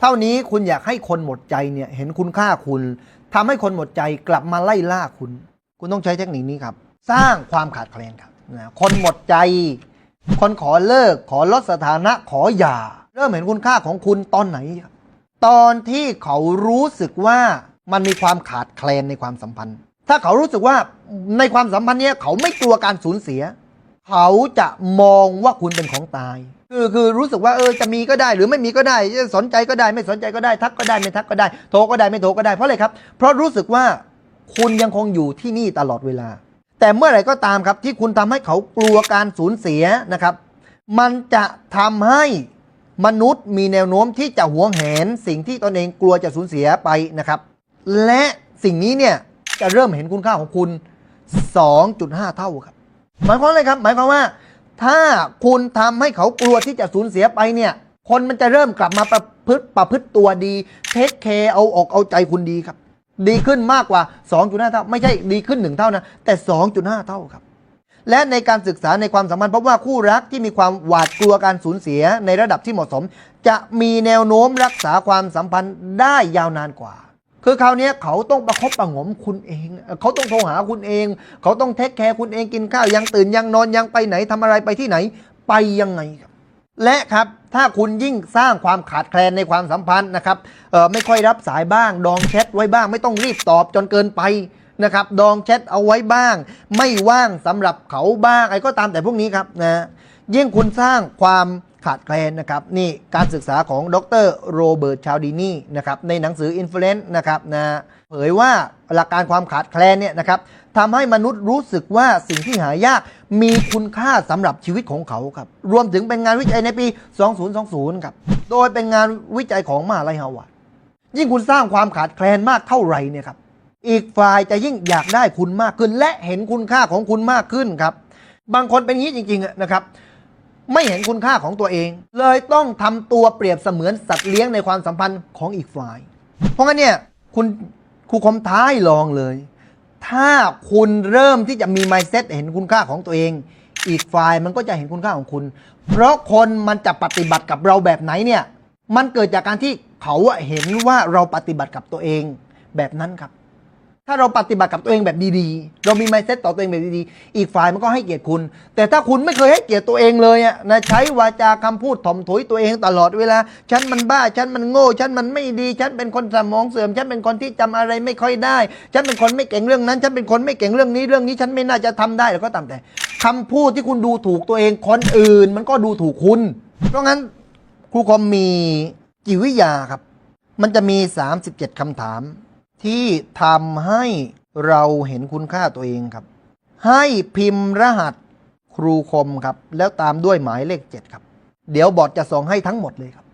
เท่านี้คุณอยากให้คนหมดใจเนี่ยเห็นคุณค่าคุณทำให้คนหมดใจกลับมาไล่ล่าคุณ คุณต้องใช้เทคนิคนี้ครับ สร้างความขาดแคลนครับนะคนหมดใจ คนขอเลิกขอลดสถานะขอหย่า เริ่มเห็นคุณค่าของคุณตอนไหนครับตอนที่เขารู้สึกว่ามันมีความขาดแคลนในความสัมพันธ์ ถ้าเขารู้สึกว่าในความสัมพันธ์เนี้ยเขาไม่กลัวการสูญเสีย เขาจะมองว่าคุณเป็นของตาย คือคือรู้สึกว่าเออจะมีก็ได้หรือไม่มีก็ได้จะสนใจก็ได้ไม่สนใจก็ได้ ทักก็ได้ไม่ทักก็ได้โทรก็ได้ไม่โทรก็ได้เพราะอะไรครับ เพราะรู้สึกว่าคุณยังคงอยู่ที่นี่ตลอดเวลา แต่เมื่อไหร่ก็ตามครับที่คุณทำให้เขากลัวการสูญเสียนะครับ มันจะทำให้มนุษย์มีแนวโน้มที่จะหวงแหน สิ่งที่ตนเองกลัวจะสูญเสียไปนะครับ และสิ่งนี้เนี่ยจะเริ่มเห็นคุณค่าของคุณ 2.5 เท่าครับ หมายความอะไรครับ หมายความว่า ถ้าคุณทำให้เขากลัวที่จะสูญเสียไปเนี่ย คนมันจะเริ่มกลับมาประพฤติประพฤติตัวดี เทคแคร์เอาอกเอาใจคุณดีครับ ดีขึ้นมากกว่า 2.5 เท่า ไม่ใช่ดีขึ้น 1 เท่านะ แต่ 2.5 เท่าครับ และในการศึกษาในความสัมพันธ์พบว่าคู่รักที่มีความหวาดกลัวการสูญเสียในระดับที่เหมาะสม จะมีแนวโน้มรักษาความสัมพันธ์ได้ยาวนานกว่า คือคราวนี้เขาต้องประคบประงมคุณเอง เขาต้องโทรหาคุณเอง เขาต้องเทคแคร์คุณเองกินข้าวยังตื่นยังนอนยังไปไหนทำอะไรไปที่ไหน ไปยังไงครับและครับถ้าคุณยิ่งสร้างความขาดแคลนในความสัมพันธ์นะครับไม่ค่อยรับสายบ้าง ดองแชทไว้บ้างไม่ต้องรีบตอบจนเกินไปนะครับดองแชทเอาไว้บ้าง ไม่ว่างสำหรับเขาบ้างอะไรก็ตามแต่พวกนี้ครับนะยิ่งคุณสร้างความ ขาดแคลนนะครับนี่การศึกษาของดรโรเบิร์ตชาวดินีนะครับในหนังสือ Influence นะครับนะเผยว่าหลักการความขาดแคลนเนี่ยนะครับทำให้มนุษย์รู้สึกว่าสิ่งที่หายากมีคุณค่าสำหรับชีวิตของเขาครับรวมถึงเป็นงานวิจัยในปี 2020 ครับโดยเป็นงานวิจัยของมหาลัยฮาวาดยิ่งคุณสร้างความขาดแคลนมากเท่าไหร่เนี่ยครับอีกฝ่ายจะยิ่งอยากได้คุณมากขึ้น และเห็นคุณค่าของคุณมากขึ้นครับบางคนเป็นงี้จริงๆนะครับ ไม่เห็นคุณค่าของตัวเอง เลยต้องทำตัวเปรียบเสมือนสัตว์เลี้ยงในความสัมพันธ์ของอีกฝ่าย เพราะงั้นเนี่ยคุณครูคมท้ายลองเลย ถ้าคุณเริ่มที่จะมี mindset เห็นคุณค่าของตัวเอง อีกฝ่ายมันก็จะเห็นคุณค่าของคุณ เพราะคนมันจะปฏิบัติกับเราแบบไหนเนี่ย มันเกิดจากการที่เขาเห็นว่าเราปฏิบัติกับตัวเองแบบนั้นครับ ถ้าเราปฏิบัติกับตัวเองแบบดีๆ เรามี mindset ต่อตัวเองแบบดีๆ อีกฝ่ายมันก็ให้เกียรติคุณ แต่ถ้าคุณไม่เคยให้เกียรติตัวเองเลยอะนะใช้วาจาคำพูดถ่อมถุยตัวเองตลอดเวลา ฉันมันบ้า ฉันมันโง่ ฉันมันไม่ดี ฉันเป็นคนสมองเสื่อม ฉันเป็นคนที่จำอะไรไม่ค่อยได้ ฉันเป็นคนไม่เก่งเรื่องนั้น ฉันเป็นคนไม่เก่งเรื่องนี้ เรื่องนี้ ฉันไม่น่าจะทำได้แล้วก็ตามแต่คำพูดที่คุณดูถูกตัวเองคนอื่น มันก็ดูถูกคุณ เพราะงั้นครูคอมมีจิตวิทยาครับ มันจะมี 37คำถาม ที่ทำให้เราเห็นคุณค่าตัวเองครับ ให้พิมพ์รหัสครูคมครับ แล้วตามด้วยหมายเลข 7 ครับ เดี๋ยวบอร์ดจะส่งให้ทั้งหมดเลยครับ